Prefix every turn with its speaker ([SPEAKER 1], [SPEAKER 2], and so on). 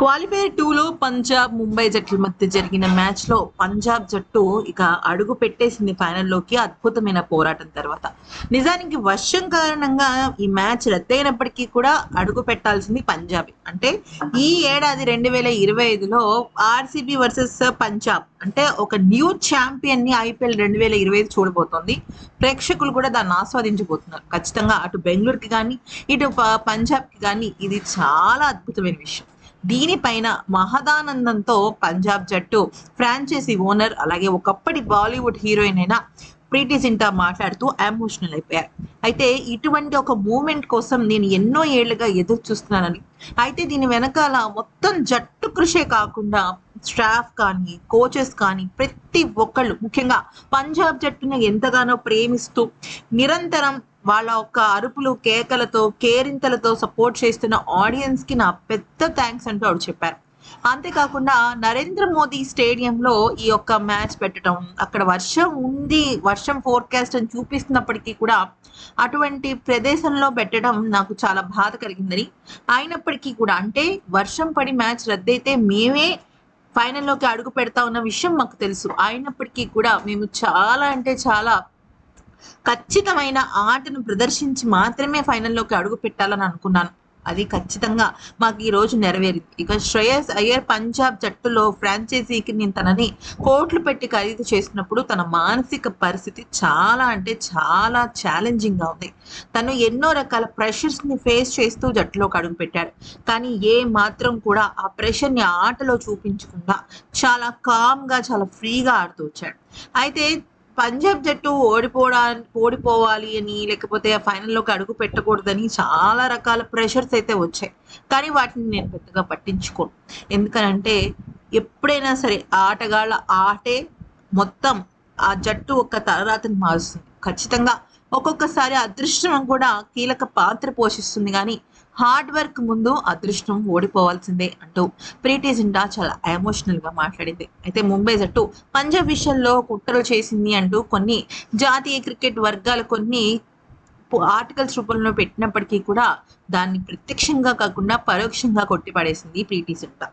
[SPEAKER 1] Qualifier టూలో పంజాబ్ ముంబై జట్ల మధ్య జరిగిన మ్యాచ్లో పంజాబ్ జట్టు ఇక అడుగు పెట్టేసింది ఫైనల్లోకి అద్భుతమైన పోరాటం తర్వాత. నిజానికి వర్షం కారణంగా ఈ మ్యాచ్ రద్దయినప్పటికీ కూడా అడుగు పెట్టాల్సింది పంజాబ్. అంటే ఈ ఏడాది రెండు వేల ఇరవై ఐదులో ఆర్సీబీ వర్సెస్ పంజాబ్ అంటే ఒక న్యూ ఛాంపియన్ని ఐపీఎల్ రెండు వేల ఇరవై ఐదు చూడబోతోంది. ప్రేక్షకులు కూడా దాన్ని ఆస్వాదించబోతున్నారు. ఖచ్చితంగా అటు బెంగళూరుకి కానీ ఇటు పంజాబ్కి కానీ ఇది చాలా అద్భుతమైన విషయం. దీనిపైన మహదానందంతో పంజాబ్ జట్టు ఫ్రాంచైజీ ఓనర్ అలాగే ఒకప్పటి బాలీవుడ్ హీరోయిన్ అయిన ప్రీతి సింటా మాట్లాడుతూ ఎమోషనల్ అయిపోయారు అయితే ఇటువంటి ఒక మూమెంట్ కోసం నేను ఎన్నో ఏళ్ళుగా ఎదురు చూస్తున్నానని. అయితే దీని వెనకాల మొత్తం జట్టు కృషే కాకుండా స్టాఫ్ కానీ కోచెస్ కానీ ప్రతి ఒక్కళ్ళు ముఖ్యంగా పంజాబ్ జట్టును ఎంతగానో ప్రేమిస్తూ నిరంతరం వాళ్ళ యొక్క అరుపులు కేకలతో కేరింతలతో సపోర్ట్ చేస్తున్న ఆడియన్స్కి నా పెద్ద థ్యాంక్స్ అంటూ ఆవిడ చెప్పారు. అంతేకాకుండా నరేంద్ర మోదీ స్టేడియంలో ఈ యొక్క మ్యాచ్ పెట్టడం అక్కడ వర్షం ఉంది వర్షం ఫోర్కాస్ట్ అని చూపిస్తున్నప్పటికీ కూడా అటువంటి ప్రదేశంలో పెట్టడం నాకు చాలా బాధ కలిగిందని. అయినప్పటికీ కూడా అంటే వర్షం పడి మ్యాచ్ రద్దయితే మేమే ఫైనల్లోకి అడుగు పెడతా ఉన్న విషయం మాకు తెలుసు. అయినప్పటికీ కూడా మేము చాలా అంటే చాలా ఖచ్చితమైన ఆటను ప్రదర్శించి మాత్రమే ఫైనల్లోకి అడుగు పెట్టాలని అనుకున్నాను. అది ఖచ్చితంగా మాకు ఈ రోజు నెరవేరింది. ఇక శ్రేయస్ అయ్యర్ పంజాబ్ జట్టులో ఫ్రాంచైజీకి నేను తనని కోట్లు పెట్టి ఖరీదు చేసినప్పుడు తన మానసిక పరిస్థితి చాలా అంటే చాలా ఛాలెంజింగ్గా ఉంది. తను ఎన్నో రకాల ప్రెషర్స్ని ఫేస్ చేస్తూ జట్టులోకి అడుగు పెట్టాడు. కానీ ఏ మాత్రం కూడా ఆ ప్రెషర్ని ఆటలో చూపించకుండా చాలా కామ్గా చాలా ఫ్రీగా ఆడుతూ వచ్చాడు. అయితే పంజాబ్ జట్టు ఓడిపోవడా ఓడిపోవాలి అని లేకపోతే ఆ ఫైనల్లోకి అడుగు పెట్టకూడదని చాలా రకాల ప్రెషర్స్ అయితే వచ్చాయి. కానీ వాటిని నేను పెద్దగా పట్టించుకోను. ఎందుకనంటే ఎప్పుడైనా సరే ఆటగాళ్ళ ఆటే మొత్తం ఆ జట్టు ఒక తలరాతని మారుస్తుంది. ఖచ్చితంగా ఒక్కొక్కసారి అదృష్టం కూడా కీలక పాత్ర పోషిస్తుంది. కానీ హార్డ్ వర్క్ ముందు అదృష్టం ఓడిపోవాల్సిందే అంటూ ప్రీతి జింటా చాలా ఎమోషనల్గా మాట్లాడింది. అయితే ముంబై జట్టు పంజాబ్ విషయంలో కుట్రలు చేసింది అంటూ కొన్ని జాతీయ క్రికెట్ వర్గాలు కొన్ని ఆర్టికల్స్ రూపంలో పెట్టినప్పటికీ కూడా దాన్ని ప్రత్యక్షంగా కాకుండా పరోక్షంగా కొట్టిపడేసింది ప్రీతి జింటా